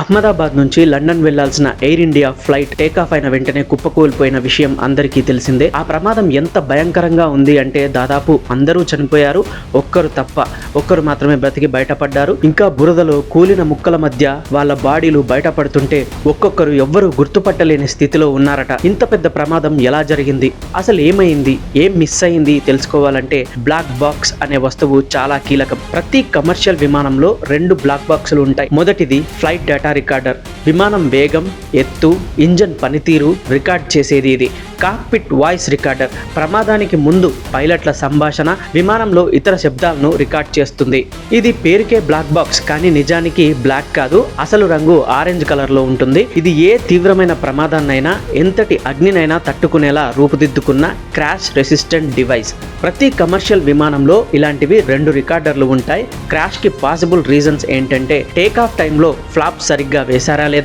అహ్మదాబాద్ నుంచి లండన్ వెళ్ళాల్సిన air India flight takeoff అయిన వెంటనే కుప్పకూలిపోయిన విషయం అందరికీ తెలిసిందే. ఆ ప్రమాదం ఎంత భయంకరంగా ఉంది అంటే దాదాపు అందరూ చనిపోయారు ఒక్కరు తప్ప ఒక్కరు మాత్రమే బ్రతికి బయటపడ్డారు. ఇంకా బురదలో కూలిన ముక్కల మధ్య వాళ్ళ బాడీలు బయటపడుతుంటే ఒక్కొక్కరు ఎవ్వరూ గుర్తుపట్టలేని స్థితిలో ఉన్నారట. ఇంత పెద్ద ప్రమాదం ఎలా జరిగింది? అసలు ఏమైంది? ఏం మిస్ అయింది? తెలుసుకోవాలంటే బ్లాక్ బాక్స్ అనే వస్తువు చాలా కీలకం. ప్రతి కమర్షియల్ విమానంలో రెండు బ్లాక్ బాక్సులు ఉంటాయి. మొదటిది ఫ్లైట్ డేటా రికార్డర్ విమానం వేగం ఎత్తు ఇంజన్ పనితీరు రికార్డ్ చేసేది ఇది. Cockpit voice recorder. ప్రమాదానికి ముందు పైలట్ల సంభాషణ విమానంలో ఇతర శబ్దాలను రికార్డ్ చేస్తుంది. ఇది పేరుకే బ్లాక్ బాక్స్ కానీ నిజానికి బ్లాక్ కాదు. అసలు రంగు ఆరెంజ్ కలర్లో ఉంటుంది. ఇది ఏ తీవ్రమైన ప్రమాదాన్నైనా ఎంతటి అగ్నినైనా తట్టుకునేలా రూపుదిద్దుకున్న క్రాష్ రెసిస్టెంట్ డివైస్. ప్రతి కమర్షియల్ విమానంలో ఇలాంటివి రెండు రికార్డర్లు ఉంటాయి. క్రాష్కి పాసిబుల్ రీజన్స్ ఏంటంటే టేక్ ఆఫ్ టైంలో ఫ్లాప్ సరిగ్గా వేశారా లేదా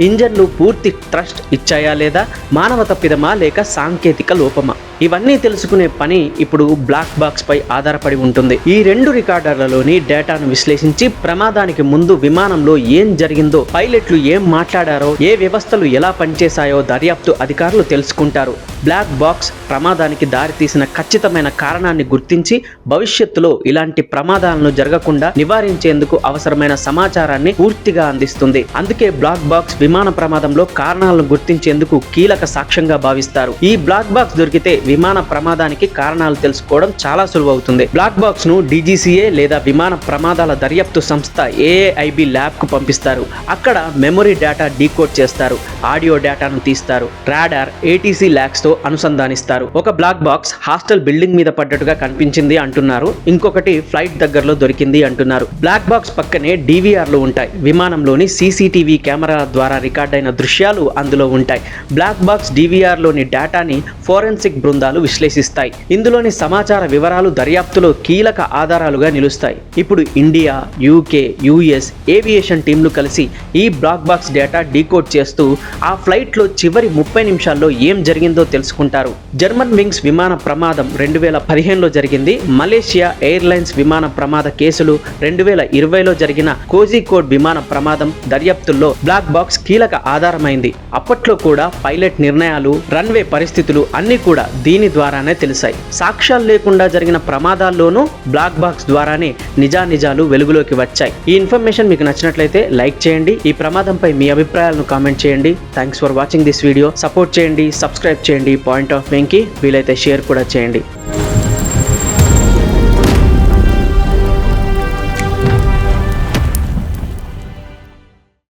ఇంజన్లు పూర్తి ట్రస్ట్ ఇచ్చాయా లేదా? మానవ తప్పిదమా లేక సాంకేతిక లోపమా? ఇవన్నీ తెలుసుకునే పని ఇప్పుడు బ్లాక్ బాక్స్ పై ఆధారపడి ఉంటుంది. ఈ రెండు రికార్డర్లలోని డేటాను విశ్లేషించి ప్రమాదానికి ముందు విమానంలో ఏం జరిగిందో పైలట్లు ఏం మాట్లాడారో ఏ వ్యవస్థలు ఎలా పనిచేశాయో దర్యాప్తు అధికారులు తెలుసుకుంటారు. బ్లాక్ బాక్స్ ప్రమాదానికి దారితీసిన ఖచ్చితమైన కారణాన్ని గుర్తించి భవిష్యత్తులో ఇలాంటి ప్రమాదాలను జరగకుండా నివారించేందుకు అవసరమైన సమాచారాన్ని పూర్తిగా అందిస్తుంది. అందుకే బ్లాక్ బ్లాక్ బాక్స్ విమాన ప్రమాదంలో కారణాలను గుర్తించేందుకు కీలక సాక్ష్యంగా భావిస్తారు. ఈ బ్లాక్ బాక్స్ దొరికితే విమాన ప్రమాదానికి కారణాలు తెలుసుకోవడం చాలా సులువవుతుంది. బ్లాక్ బాక్స్ను డీజీసీఏ లేదా విమాన ప్రమాదాల దర్యాప్తు సంస్థ ఏఐబి ల్యాబ్కు పంపిస్తారు. అక్కడ మెమొరీ డేటా డీకోడ్ చేస్తారు. ఆడియో డేటాను తీస్తారు. రాడార్ ఏటీసీ ల్యాక్స్తో అనుసంధానిస్తారు. ఒక బ్లాక్ బాక్స్ హాస్టల్ బిల్డింగ్ మీద పడ్డట్టుగా కనిపించింది అంటున్నారు. ఇంకొకటి ఫ్లైట్ దగ్గరలో దొరికింది అంటున్నారు. బ్లాక్ బాక్స్ పక్కనే డివిఆర్లు ఉంటాయి. విమానంలోని సీసీటీవీ కెమెరా ద్వారా రికార్డ్ అయిన దృశ్యాలు అందులో ఉంటాయి. బ్లాక్ బాక్స్ డివిఆర్లోని డేటాని ఫోరెన్సిక్ బృందాలు విశ్లేషిస్తాయి. ఇందులోని సమాచార వివరాలు దర్యాప్తులో కీలక ఆధారాలుగా నిలుస్తాయి. ఇప్పుడు ఇండియా యూకే యుఎస్ ఏవియేషన్ టీంలు కలిసి ఈ బ్లాక్ బాక్స్ డేటా డీకోడ్ చేస్తూ ఆ ఫ్లైట్లో చివరి ముప్పై నిమిషాల్లో ఏం జరిగిందో తెలుసుకుంటారు. జర్మన్ వింగ్స్ విమాన ప్రమాదం రెండు వేల పదిహేనులో జరిగింది. మలేషియా ఎయిర్లైన్స్ విమాన ప్రమాద కేసులు రెండు వేల ఇరవైలో జరిగిన కోజికోడ్ విమాన ప్రమాదం దర్యాప్తుల్లో బ్లాక్ బాక్స్ కీలక ఆధారమైంది. అప్పట్లో కూడా పైలట్ నిర్ణయాలు రన్వే పరిస్థితులు అన్నీ కూడా దీని ద్వారానే తెలిసాయి. సాక్ష్యాలు లేకుండా జరిగిన ప్రమాదాల్లోనూ బ్లాక్ బాక్స్ ద్వారానే నిజానిజాలు వెలుగులోకి వచ్చాయి. ఈ ఇన్ఫర్మేషన్ మీకు నచ్చినట్లయితే లైక్ చేయండి. ఈ ప్రమాదంపై మీ అభిప్రాయాలను కామెంట్ చేయండి. Thanks for watching this video support చేయండి. సబ్స్క్రైబ్ చేయండి. పాయింట్ ఆఫ్ వ్యూకి వీలైతే షేర్ కూడా చేయండి.